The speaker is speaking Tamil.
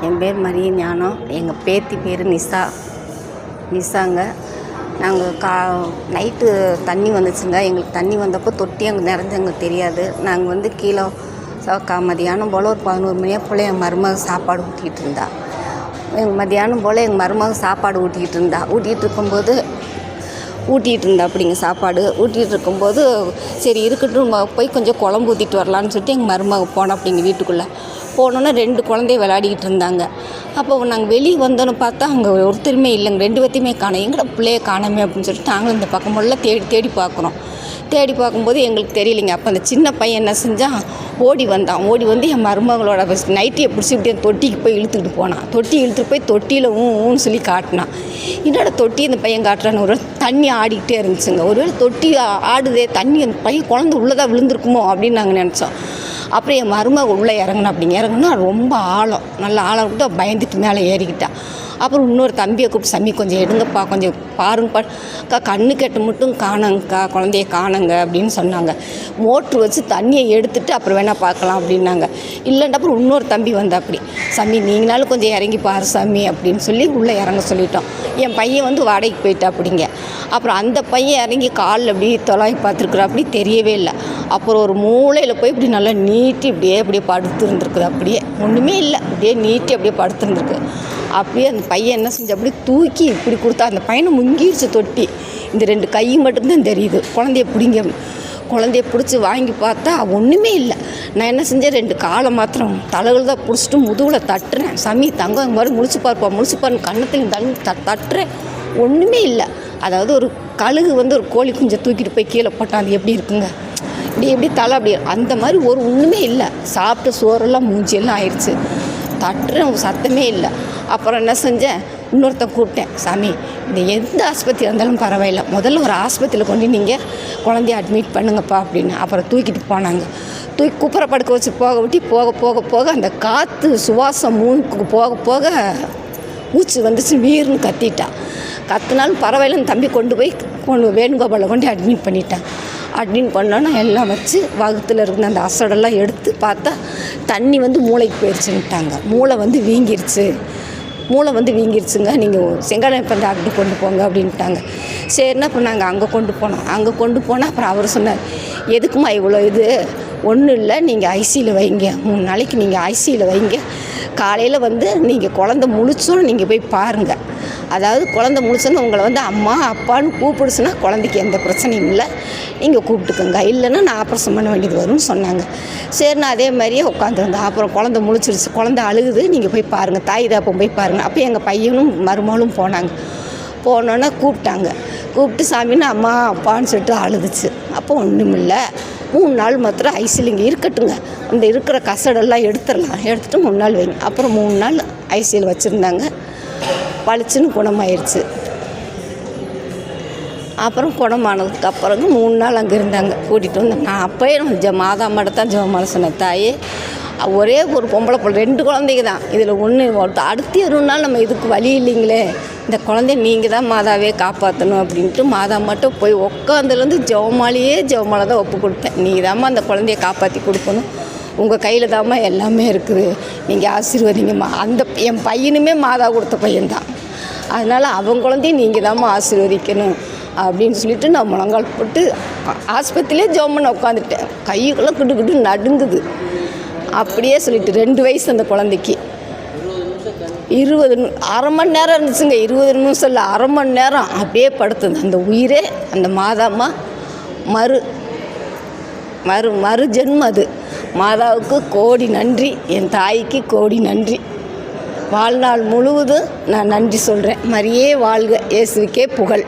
என் பேர் மரிய ஞானம். எங்கள் பேத்தி பேர் நிஷா. நிஷாங்க. நாங்கள் கா நைட்டு தண்ணி வந்துச்சுங்க. எங்களுக்கு தண்ணி வந்தப்போ தொட்டி அங்கே நிறைஞ்சு எங்களுக்கு தெரியாது. நாங்கள் வந்து கீழே ச- கா மதியானம் போல் ஒரு பதினோரு மணியாக போல் என் மருமக சாப்பாடு ஊட்டிகிட்டு இருந்தா. எங்கள் மதியானம் போல் எங்கள் மருமக சாப்பாடு ஊட்டிக்கிட்டு இருந்தா. ஊட்டிகிட்டு இருக்கும்போது ஊட்டிகிட்டு இருந்தா அப்படிங்க சாப்பாடு. ஊட்டிகிட்டு இருக்கும்போது சரி இருக்கட்டும் போய் கொஞ்சம் குழம்பு ஊற்றிட்டு வரலான்னு சொல்லிட்டு எங்கள் மருமக போனோம் அப்படிங்க வீட்டுக்குள்ளே. போனோன்னே ரெண்டு குழந்தைய விளையாடிக்கிட்டு இருந்தாங்க. அப்போ நாங்கள் வெளியே வந்தோன்னு பார்த்தா அங்கே ஒருத்தருமே இல்லைங்க. ரெண்டு பேர்த்தையுமே காணோம். எங்கட பிள்ளைய காணமே அப்படின்னு சொல்லிட்டு நாங்களும் இந்த பக்கம் எல்லாம் தேடி தேடி பார்க்குறோம். தேடி பார்க்கும்போது எங்களுக்கு தெரியலைங்க. அப்போ அந்த சின்ன பையன் என்ன செஞ்சான் ஓடி வந்தான். ஓடி வந்து என் மருமகளோட நைட்டியை பிடிச்சி இப்படி தொட்டிக்கு போய் இழுத்துக்கிட்டு போனான். தொட்டி இழுத்துட்டு போய் தொட்டியில் ஊ ஊன்னு சொல்லி காட்டினான். என்னோட தொட்டி அந்த பையன் காட்டுறான்னு ஒரு தண்ணி ஆடிக்கிட்டே இருந்துச்சுங்க. ஒருவேளை தொட்டி ஆடுதே தண்ணி அந்த பையன் குழந்தை உள்ளதாக விழுந்திருக்குமோ அப்படின்னு நாங்கள் நினச்சோம். அப்புறம் என் மருமக உள்ளே இறங்கினா அப்படிங்க இறங்குனா ரொம்ப ஆழம். நல்ல ஆழம் விட்டு பயந்துட்டு மேலே ஏறிக்கிட்டான் அப்புறம் இன்னொரு தம்பியை கூப்பிட்டு சம்மி கொஞ்சம் எடுங்கப்பா கொஞ்சம் பாருங்கப்பா. அக்கா கண்ணு கெட்டு மட்டும் காணங்கக்கா குழந்தைய காணுங்க அப்படின்னு சொன்னாங்க. மோட்ரு வச்சு தண்ணியை எடுத்துட்டு அப்புறம் வேணால் பார்க்கலாம் அப்படின்னாங்க. இல்லைன்ற அப்புறம் இன்னொரு தம்பி வந்தா அப்படி சாமி நீங்களாலும் கொஞ்சம் இறங்கி பாரு சாமி அப்படின்னு சொல்லி உள்ளே இறங்க சொல்லிட்டோம். என் பையன் வந்து வாடகைக்கு போயிட்டா அப்படிங்க அப்புறம் அந்த பையன் இறங்கி காலில் அப்படி தொலாவி பார்த்துருக்குற. அப்படி தெரியவே இல்லை. அப்புறம் ஒரு மூலையில் போய் இப்படி நல்லா நீட்டி இப்படியே அப்படியே படுத்துருந்துருக்குது. அப்படியே ஒன்றுமே இல்லை. அப்படியே நீட்டி அப்படியே படுத்துருந்துருக்கு. அப்படியே அந்த பையன் என்ன செஞ்சு அப்படியே தூக்கி இப்படி கொடுத்தா அந்த பையனை முங்கிருச்சு தொட்டி. இந்த ரெண்டு கை மட்டும்தான் தெரியுது. குழந்தைய பிடிங்க. குழந்தைய பிடிச்சி வாங்கி பார்த்தா ஒன்றுமே இல்லை. நான் என்ன செஞ்சேன்? ரெண்டு காலை மாத்திரம் தலைகள் தான் பிடிச்சிட்டு முதுகில் தட்டுறேன். சமி தங்கம் இந்த மாதிரி முழிச்சு பார்ப்பா. முழிச்சு பாருன்னு கண்ணத்தில் தண்ணி த தட்டுறேன். ஒன்றுமே இல்லை. அதாவது ஒரு கழுகு வந்து ஒரு கோழி குஞ்சை தூக்கிட்டு போய் கீழே போட்டால் அது எப்படி இருக்குங்க? இப்படி எப்படி தலை அப்படி அந்த மாதிரி ஒரு ஒன்றுமே இல்லை. சாப்பிட்ட சோறெல்லாம் மூஞ்சியெல்லாம் ஆயிடுச்சு. தட்டுற சத்தமே இல்லை. அப்புறம் என்ன செஞ்சேன்? இன்னொருத்தன் கூப்பிட்டேன் சாமி இந்த எந்த ஆஸ்பத்திரி இருந்தாலும் பரவாயில்ல. முதல்ல ஒரு ஆஸ்பத்திரியில் கொண்டு நீங்கள் குழந்தைய அட்மிட் பண்ணுங்கப்பா அப்படின்னு. அப்புறம் தூக்கிட்டு போனாங்க. தூக்கி குப்புற படுக்க வச்சு போக விட்டு போக போக போக அந்த காற்று சுவாசம் மூணுக்கு போக போக மூச்சு வந்துச்சு வீர்னு கத்திட்டா. கத்துனாலும் பரவாயில்லன்னு தம்பி கொண்டு போய் கொண்டு வேணுகோபாலை கொண்டு அட்மிட் பண்ணிட்டான். அட்மிட் பண்ணோன்னா எல்லாம் வச்சு வகுத்தில் இருந்த அந்த அசடெல்லாம் எடுத்து பார்த்தா தண்ணி வந்து மூளைக்கு போயிடுச்சுன்ட்டாங்க மூளை வந்து வீங்கிருச்சு. மூளை வந்து வீங்கிருச்சுங்க. நீங்கள் செங்காலப்பன் டாக்டர் கொண்டு போங்க அப்படின்ட்டாங்க. சரின்னா இப்போ நாங்கள் அங்கே கொண்டு போனோம் அங்கே கொண்டு போனால் அப்புறம் அவர் சொன்னார் எதுக்குமா இவ்வளோ இது? ஒன்றும் இல்லை. நீங்கள் ஐசியில் வைங்க. மூணு நாளைக்கு நீங்கள் ஐசியில் வைங்க. காலையில் வந்து நீங்கள் குழந்த முழிச்சோன்னு நீங்கள் போய் பாருங்கள் அதாவது குழந்த முழிச்சோன்னு உங்களை வந்து அம்மா அப்பான்னு கூப்பிடுச்சுன்னா குழந்தைக்கு எந்த பிரச்சனையும் இல்லை. நீங்கள் கூப்பிட்டுக்கோங்க. இல்லைன்னா நான் ஆப்ரேஷன் பண்ண வேண்டியது வரும்னு சொன்னாங்க. சரி நான் அதே மாதிரியே உட்காந்துருந்தேன் அப்புறம் குழந்த முழிச்சிருச்சு. குழந்த அழுகுது. நீங்கள் போய் பாருங்கள் தாய் தாப்பம் போய் பாருங்கள் அப்போ எங்கள் பையனும் மருமகளும் போனாங்க. போனோன்னே கூப்பிட்டாங்க. கூப்பிட்டு சாமின்னு அம்மா அப்பான்னு சொல்லிட்டு அழுதுச்சு. அப்போ ஒன்றும் இல்லை மூணு நாள் மாத்திரம் ஐசியில் இங்கே இருக்கட்டுங்க. அந்த இருக்கிற கசடெல்லாம் எடுத்துடலாம். எடுத்துட்டு மூணு நாள் வைங்க. அப்புறம் மூணு நாள் ஐசியில் வச்சுருந்தாங்க. பளிச்சுன்னு குணமாயிருச்சு. அப்புறம் குணமானதுக்கு அப்புறம் மூணு நாள் அங்கே இருந்தாங்க. கூட்டிகிட்டு வந்தேன். நான் அப்போயே நான் ஜ மாதா மட்டும் தான் ஜெபமால சொன்னேன் தாயே ஒரே ஒரு பொம்பளை பிள்ளை ரெண்டு குழந்தைங்க தான். இதில் ஒன்று அடுத்து ஒரு நாள் நம்ம இதுக்கு வழி இல்லைங்களே இந்த குழந்தைய நீங்கள் தான் மாதாவே காப்பாற்றணும் அப்படின்ட்டு மாதா மட்டும் போய் உட்காந்துலேருந்து ஜெவமாலையே ஜெவமாலை தான் ஒப்பு கொடுத்தேன். நீ தாம்மா அந்த குழந்தைய காப்பாற்றி கொடுக்கணும். உங்கள் கையில் தாம்மா எல்லாமே இருக்குது. நீங்கள் ஆசீர்வதிங்கம்மா. அந்த என் பையனுமே மாதா கொடுத்த பையன்தான் அதனால் அவன் குழந்தையும் நீங்கள் தாம்மா ஆசீர்வதிக்கணும் அப்படின்னு சொல்லிட்டு நான் முழங்கால் போட்டு ஆஸ்பத்திரியிலே ஜோம் பண்ண உட்காந்துட்டேன் கையெல்லாம் கிட்டு கிட்டு நடுங்குது. அப்படியே சொல்லிட்டு ரெண்டு வயசு அந்த குழந்தைக்கு. இருபது அரை மணி நேரம் இருந்துச்சுங்க இருபது நிமிஷம் இல்லை அரை மணி நேரம் அப்படியே படுத்தது. அந்த உயிரே அந்த மாதாம்மா மறு மறு மறு ஜென்மம் அது. மாதாவுக்கு கோடி நன்றி என் தாய்க்கு கோடி நன்றி. வாழ்நாள் முழுவதும் நான் நன்றி சொல்கிறேன் மரியே வாழ்க இயேசுக்கே புகழ்.